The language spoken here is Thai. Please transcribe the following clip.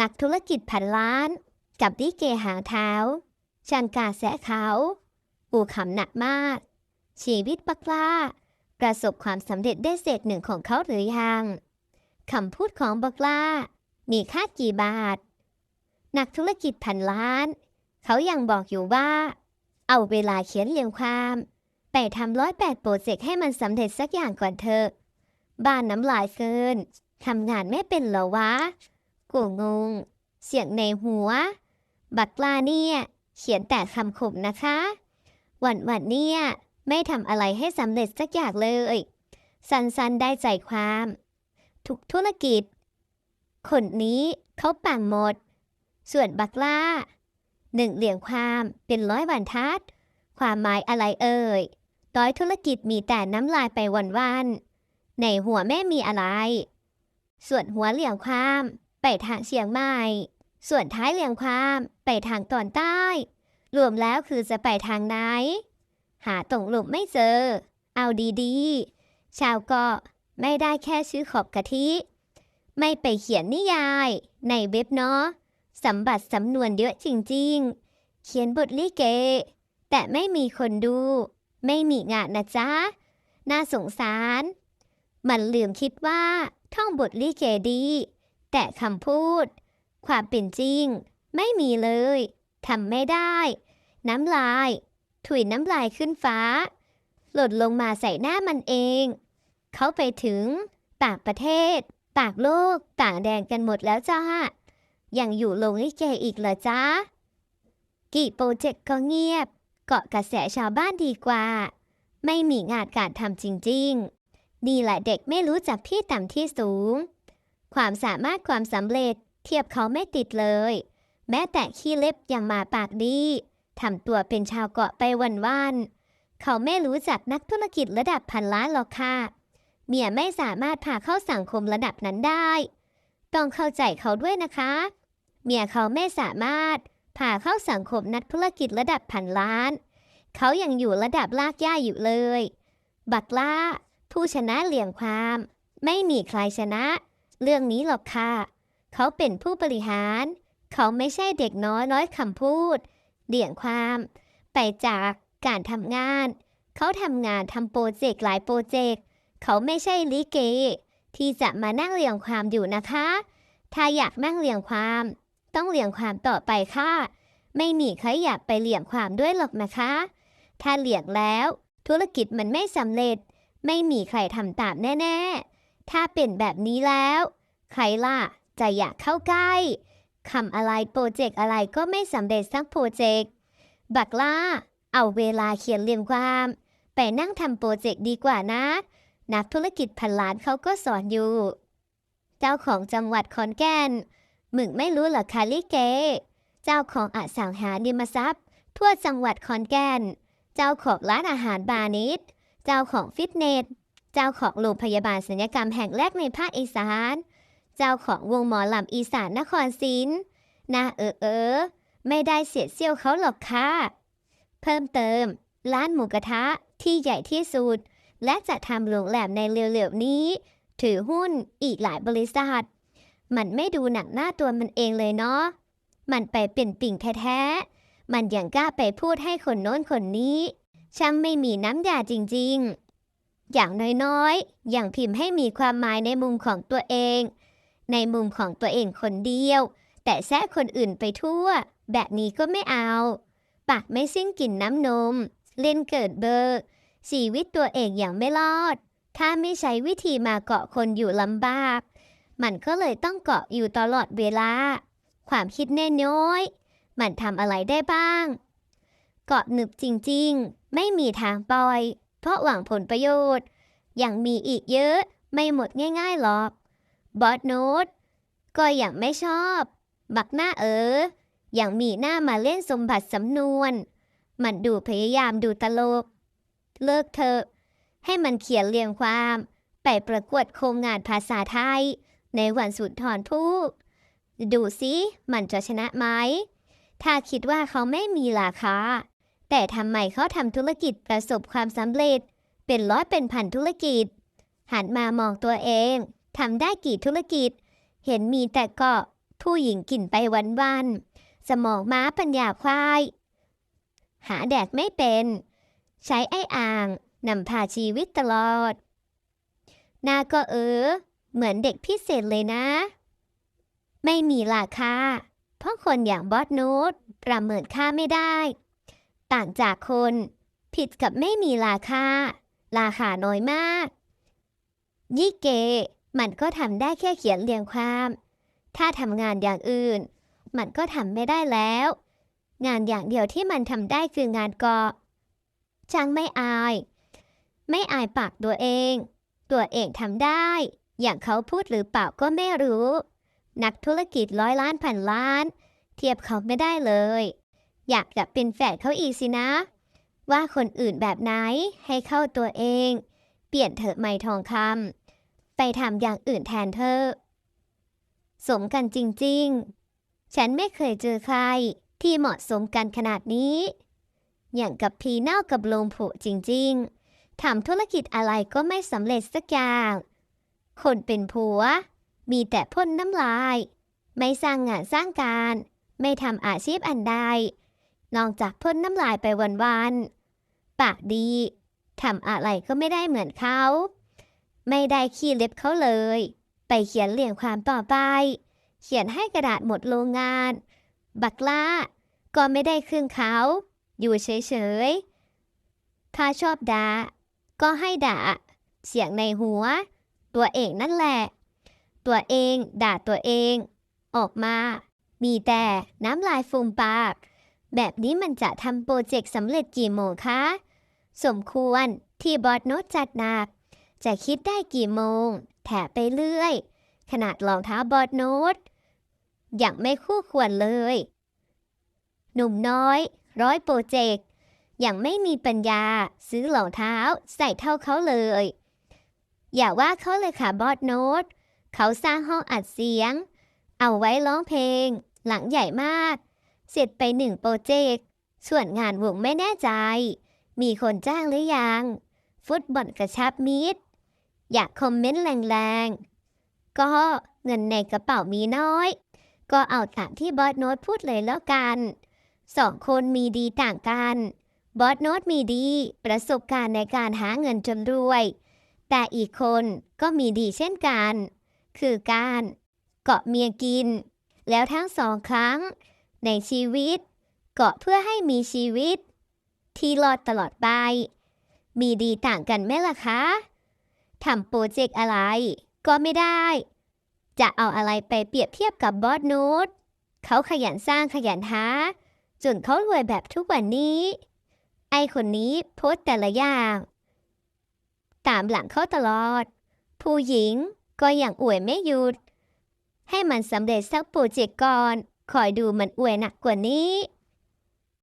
นักธุรกิจพันล้าน กับดิเกหาเท้าชังกาแสะเขาปูขำหนักมาก ชีวิตปักล้า ประสบความสำเร็จได้เศษหนึ่งของเขาหรือยังคำพูดของบักล้า มีค่ากี่บาท นักธุรกิจพันล้าน เขายังบอกอยู่ว่า เอาเวลาเขียนเรียงความไปทำร้อยแปดโปรเจกต์ให้มันสำเร็จสักอย่างก่อนเถอะบ้านน้ำลายเกินทำงานไม่เป็นเหรอวะ กูงง เสียงในหัว บักลาเนี่ยเขียนแต่คำขมนะคะ วันวันเนี่ยไม่ทำอะไรให้สำเร็จสักอย่างเลย สันสันๆได้ใจความ ทุกธุรกิจ คนนี้เขาปังหมด ส่วนบักล่าหนึ่งเหลี่ยงความเป็นร้อยบรรทัด ความหมายอะไรเอ่ยร้อยธุรกิจมีแต่น้ำลายไปวันๆในหัวแม่มีอะไร ส่วนหัวเหลี่ยงความ ไปทางเชียงใหม่ ส่วนท้ายเหลี่ยงความไปทางตอนใต้ รวมแล้วคือจะไปทางไหน หาตรงหลุมไม่เจอ เอาดีๆ ชาวเกาะไม่ได้แค่ชื่อขอบกะทิ ไม่ไปเขียนนิยาย ในเว็บเนาะสำบัดสำนวนเยอะจริงๆ เขียนบทลิเก แต่ไม่มีคนดู ไม่มีงานนะจ๊ะ น่าสงสาร มันลืมคิดว่าท่องบทลิเกดี แต่คำพูด ความเป็นจริง ไม่มีเลยทำไม่ได้ น้ำลาย ถุยน้ำลายขึ้นฟ้า หล่นลงมาใส่หน้ามันเอง เขาไปถึง ต่างประเทศ ต่างโลก ต่างแดนกันหมดแล้วจ้า ยังอยู่ลงลิเกอีกเหรอจ้า กี่โปรเจกต์ก็เงียบ เกาะกระแสชาวบ้านดีกว่า ไม่มีงานการทำจริง ๆ นี่แหละเด็กไม่รู้จักที่ต่ำที่สูง ความสามารถความสำเร็จ เทียบเขาไม่ติดเลย แม้แต่ขี้เล็บยังมาปากดีทำตัวเป็นชาวเกาะไปวันๆเขาไม่รู้จักนักธุรกิจระดับพันล้านหรอกค่ะ เมียไม่สามารถพาเข้าสังคมระดับนั้นได้ ต้องเข้าใจเขาด้วยนะคะ เมียเขาไม่สามารถพาเข้าสังคมนักธุรกิจระดับพันล้าน เขายังอยู่ระดับลากย่าอยู่เลย บักล่า ผู้ชนะเหลี่ยงความ ไม่มีใครชนะ เรื่องนี้หรอกค่ะ เขาเป็นผู้บริหาร เขาไม่ใช่เด็กน้อยน้อยคำพูดเหลี่ยงความ ไปจากการทำงาน เขาทำงานทำโปรเจกต์หลายโปรเจกต์ เขาไม่ใช่ลิเก ที่จะมานั่งเรียงความอยู่นะคะ ถ้าอยากนั่งเรียงความ ต้องเรียงความต่อไปค่ะ ไม่มีใครอยากไปเรียงความด้วยหรอกนะคะ ถ้าเรียงแล้ว ธุรกิจมันไม่สำเร็จ ไม่มีใครทำตามแน่ ๆ ถ้าเป็นแบบนี้แล้ว ใครล่ะจะอยากเข้าใกล้คำอะไรโปรเจกต์อะไรก็ไม่สำเร็จสักโปรเจกต์บักล่า เอาเวลาเขียนเรียงความ ไปนั่งทำโปรเจกต์ดีกว่านะ นักธุรกิจพันล้านเขาก็สอนอยู่ เจ้าของจังหวัดขอนแก่นมึงไม่รู้เหรอคะลิเก เจ้าของอสังหาริมทรัพย์ ทั่วจังหวัดขอนแก่น เจ้าของร้านอาหารบานิชเจ้าของฟิตเนส เจ้าของโรงพยาบาลศัลยกรรมแห่งแรกในภาคอีสาน เจ้าของวงหมอลำอีสานนครศรีนาเออเออ ไม่ได้เสียเซี่ยวเขาหรอกค่ะ เพิ่มเติม ร้านหมูกระทะที่ใหญ่ที่สุด และจะทำโรงแรมในเร็วๆนี้ ถือหุ้นอีกหลายบริษัท มันไม่ดูหนักหน้าตัวมันเองเลยเนาะ มันไปเป็นปิ่งแท้ๆ มันยังกล้าไปพูดให้คนโน้นคนนี้ ช่างไม่มีน้ำยาจริงๆ อย่างน้อยๆ อย่างพิมพ์ให้มีความหมายในมุมของตัวเอง ในมุมของตัวเองคนเดียว แต่แซะคนอื่นไปทั่ว แบบนี้ก็ไม่เอา ปากไม่สิ้นกลิ่นน้ำนม เล่นเกิดเบอร์ชีวิตตัวเองอย่างไม่รอด ถ้าไม่ใช้วิธีมาเกาะคนอยู่ลำบาก มันก็เลยต้องเกาะอยู่ตลอดเวลา ความคิดแน่น้อย มันทำอะไรได้บ้าง เกาะหนึบจริงๆ ไม่มีทางปล่อย เพราะหวังผลประโยชน์ อยังมีอีกเยอะไม่หมดง่ายๆหรอก บอสโนตก็ยังไม่ชอบ บักหน้าเออ อยังมีหน้ามาเล่นสมบัติสำนวน มันดูพยายามดูตลก เลิกเถอะ ให้มันเขียนเรียงความ ไปประกวดโครงงานภาษาไทย ในวันสุนทรภู่ดูสิมันจะชนะไหม ถ้าคิดว่าเขาไม่มีราคา แต่ทำไมเขาทำธุรกิจประสบความสำเร็จ เป็นร้อยเป็นพันธุรกิจ หันมามองตัวเองทำได้กี่ธุรกิจ เห็นมีแต่กาะผู้หญิงกินไปวันๆสมองม้าปัญญาควาย หาแดกไม่เป็น ใช้ไอ้อ่างนำพาชีวิตตลอดหน้าก็เออ เหมือนเด็กพิเศษเลยนะ ไม่มีราคาเพราะคนอย่างบอสนูตประเมินค่าไม่ได้ ต่างจากคน ผิดกับไม่มีราคา ราคาน้อยมาก ยี่เก มันก็ทำได้แค่เขียนเรียงความ ถ้าทำงานอย่างอื่น มันก็ทำไม่ได้แล้ว งานอย่างเดียวที่มันทำได้คืองานกาะจังไม่อาย ไม่อายปากตัวเอง ตัวเองทำได้ อย่างเขาพูดหรือเปล่าก็ไม่รู้ นักธุรกิจร้อยล้านพันล้าน เทียบเขาไม่ได้เลย อยากจะเป็นแฝดเขาอีกสินะ ว่าคนอื่นแบบไหนให้เข้าตัวเอง เปลี่ยนเถอะไม่ทองคำไปทำอย่างอื่นแทนเธอ สมกันจริงๆ ฉันไม่เคยเจอใครที่เหมาะสมกันขนาดนี้ อย่างกับพีเน่ากับลงผุจริงๆทำธุรกิจอะไรก็ไม่สำเร็จสักอย่าง คนเป็นผัว มีแต่พ่นน้ำลาย ไม่สร้างงานสร้างการ ไม่ทำอาชีพอันใด นอกจากพ่นน้ำลายไปวันๆ ปากดีทำอะไรก็ไม่ได้เหมือนเขา ไม่ได้ขี้เล็บเขาเลย ไปเขียนเรียงความต่อไป เขียนให้กระดาษหมดโรงงาน บักล่า ก็ไม่ได้ครึ่งเขา อยู่เฉยๆ ถ้าชอบด่า ก็ให้ด่า เสียงในหัว ตัวเองนั่นแหละ ตัวเองด่าตัวเอง ออกมา มีแต่น้ำลายฟูมปาก แบบนี้มันจะทำโปรเจกต์สำเร็จกี่โมงคะ สมควรที่บอสโนตจัดหนัก จะคิดได้กี่โมง แถไปเรื่อย ขนาดรองเท้าบอสโนตยังไม่คู่ควรเลย หนุ่มน้อย ร้อยโปรเจกต์ยังไม่มีปัญญาซื้อรองเท้าใส่เท่าเขาเลย อย่าว่าเขาเลยค่ะบอสโนตเขาสร้างห้องอัดเสียง เอาไว้ร้องเพลง หลังใหญ่มาก เสร็จไปหนึ่งโปรเจกต์ ส่วนงานวงไม่แน่ใจ มีคนจ้างหรือยัง ฟุตบอลกระชับมิตรอยากคอมเมนต์แรงๆ ก็เงินในกระเป๋ามีน้อย ก็เอาตามที่บอสโน้ตพูดเลยแล้วกันสองคนมีดีต่างกัน บอสโน้ตมีดี ประสบการณ์ในการหาเงินจนรวย แต่อีกคนก็มีดีเช่นกัน คือการเกาะเมียกิน แล้วทั้งสองครั้ง ในชีวิต เกาะเพื่อให้มีชีวิต ที่รอดตลอดไป มีดีต่างกันไหมล่ะคะทำโปรเจกต์อะไร ก็ไม่ได้ จะเอาอะไรไปเปรียบเทียบกับบอสนูตเขาขยันสร้างขยันหาจนเขารวยแบบทุกวันนี้ ไอคนนี้โพสต์แต่ละอย่างตามหลังเขาตลอด ผู้หญิงก็อยังอวยไม่หยุด ให้มันสำเร็จสักโปรเจกต์ก่อน คอยดูมันอวยหนักกว่านี้